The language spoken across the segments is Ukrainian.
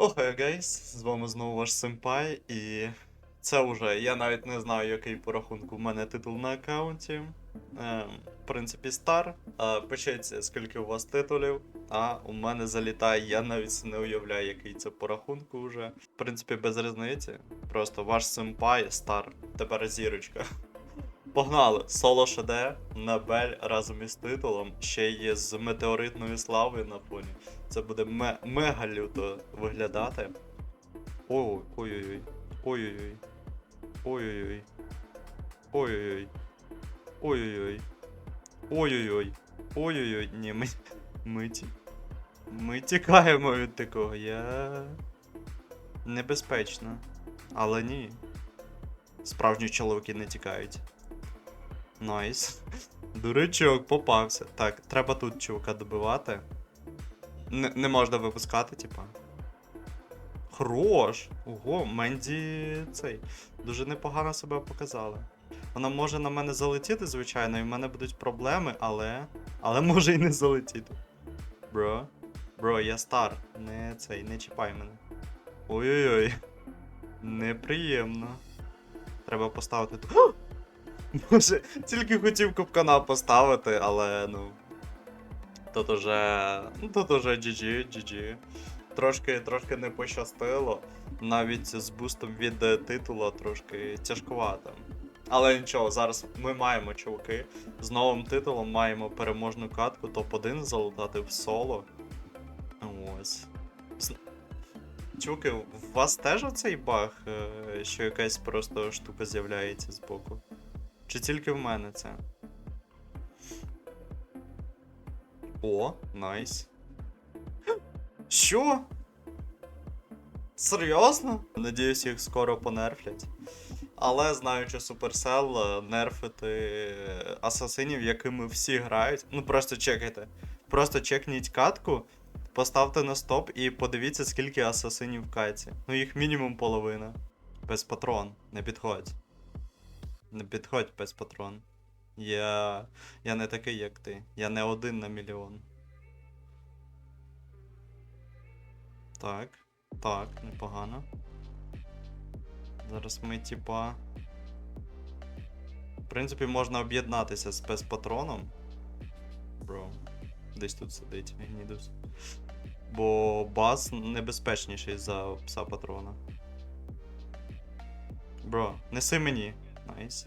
Охай, гейс, з вами знову ваш Сенпай, і це вже я навіть не знаю, який по рахунку в мене титул на аккаунті. Ем, в принципі, стар. Е, пишіть, скільки у вас титулів, а у мене залітає, я навіть не уявляю, який це по рахунку вже. В принципі, без різниці. Просто ваш Сенпай стар. Тепер зірочка. Погнали! Соло ШД на Бель разом із титулом, ще є з метеоритною славою на фоні. Це буде ме- мега люто виглядати. Ой, ой-ой-ой. Ой-ой-ой. Ой-ой-ой. Ой-ой-ой. Ой-ой-ой. Ой-ой-ой. Ой-ой-ой. Ні, ми. Ми, ми тікаємо від такого. Я. Небезпечно. Але ні. Справжні чоловіки не тікають. Найс. Дурачок, попався. Так, треба тут чувака добивати. Не, не можна випускати, типа. Хорош! Ого, Менді цей. Дуже непогано себе показала. Вона може на мене залетіти, звичайно, і в мене будуть проблеми, але. Але може і не залетіти. Бро. Бро, я стар. Не цей, не чіпай мене. Ой-ой-ой. Неприємно. Треба поставити. Боже, тільки хотів капкана поставити, але ну. Тут уже. Ну тут уже GG, GG. Трошки, трошки не пощастило. Навіть з бустом від е, титула трошки тяжкувато. Але нічого, зараз ми маємо чуваки. З новим титулом маємо переможну катку топ-1 залутати в соло. Ось. З- Чуваки, у вас теж оцей баг, е, що якась просто штука з'являється збоку? Чи тільки в мене це? О, найс. Що? Серйозно? Надіюсь, їх скоро понерфлять. Але знаючи Supercell, е, нерфити асасинів, якими всі грають. Ну просто чекайте. Просто чекніть катку, поставте на стоп і подивіться, скільки асасинів в каті. Ну їх мінімум половина. Без патрон, не підходь. Не підходь без патрон. Я. Я не такий, як ти. Я не один на мільйон. Так. Так, непогано. Зараз ми, типа. В принципі, можна об'єднатися з спецпатроном. Бро. Десь тут сидить гнідус. Бо бас небезпечніший за пса патрона. Бро, неси мені. Найс.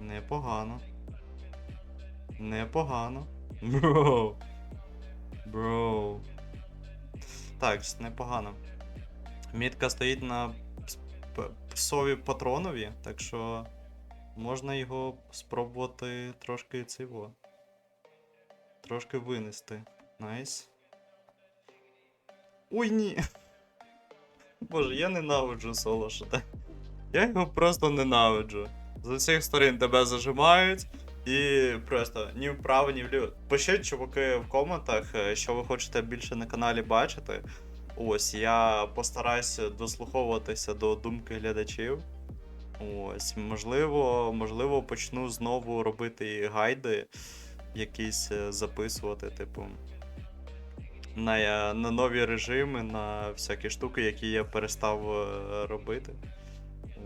Непогано. Непогано. Бро. Бро. Так, непогано. Мітка стоїть на пс- псові патронові, так що можна його спробувати трошки цього. Трошки винести. Найс. Ой, ні. Боже, я ненавиджу соло. Я його просто ненавиджу. З усіх сторін тебе зажимають. І просто ні вправо, ні вліво. Пишіть, чуваки, в коментах, е, що ви хочете більше на каналі бачити. Ось, я постараюся дослуховуватися до думки глядачів. Ось, можливо, можливо, почну знову робити гайди, якісь е, записувати, типу. На, е, на нові режими, на всякі штуки, які я перестав робити.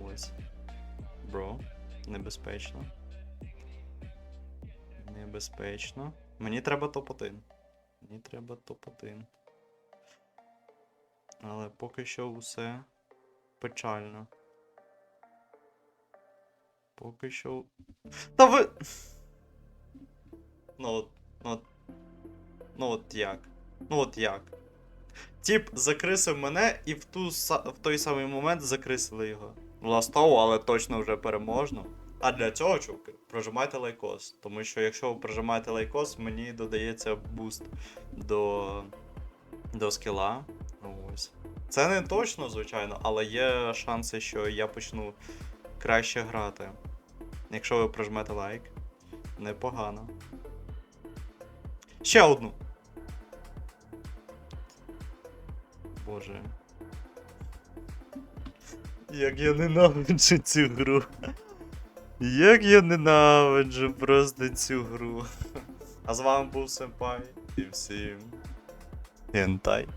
Ось. Бро, небезпечно. Небезпечно. Мені треба топ-1. Мені треба топ-1. Але поки що усе печально. Поки що. Та ви. Ну от. Ну от. Ну от як? Ну от як? Тіп закрисив мене і в, ту, в той самий момент закрисили його. Властово, але точно вже переможно. А для цього, чуваки, прожимайте лайкос. Тому що якщо ви прожимаєте лайкос, мені додається буст до, до скіла. Ось. Це не точно, звичайно, але є шанси, що я почну краще грати. Якщо ви прожмете лайк. Непогано. Ще одну. Боже. Як я ненавиджу цю гру. Як я ненавиджу просто цю гру. А з вами був Сенпай. І всім Хентай.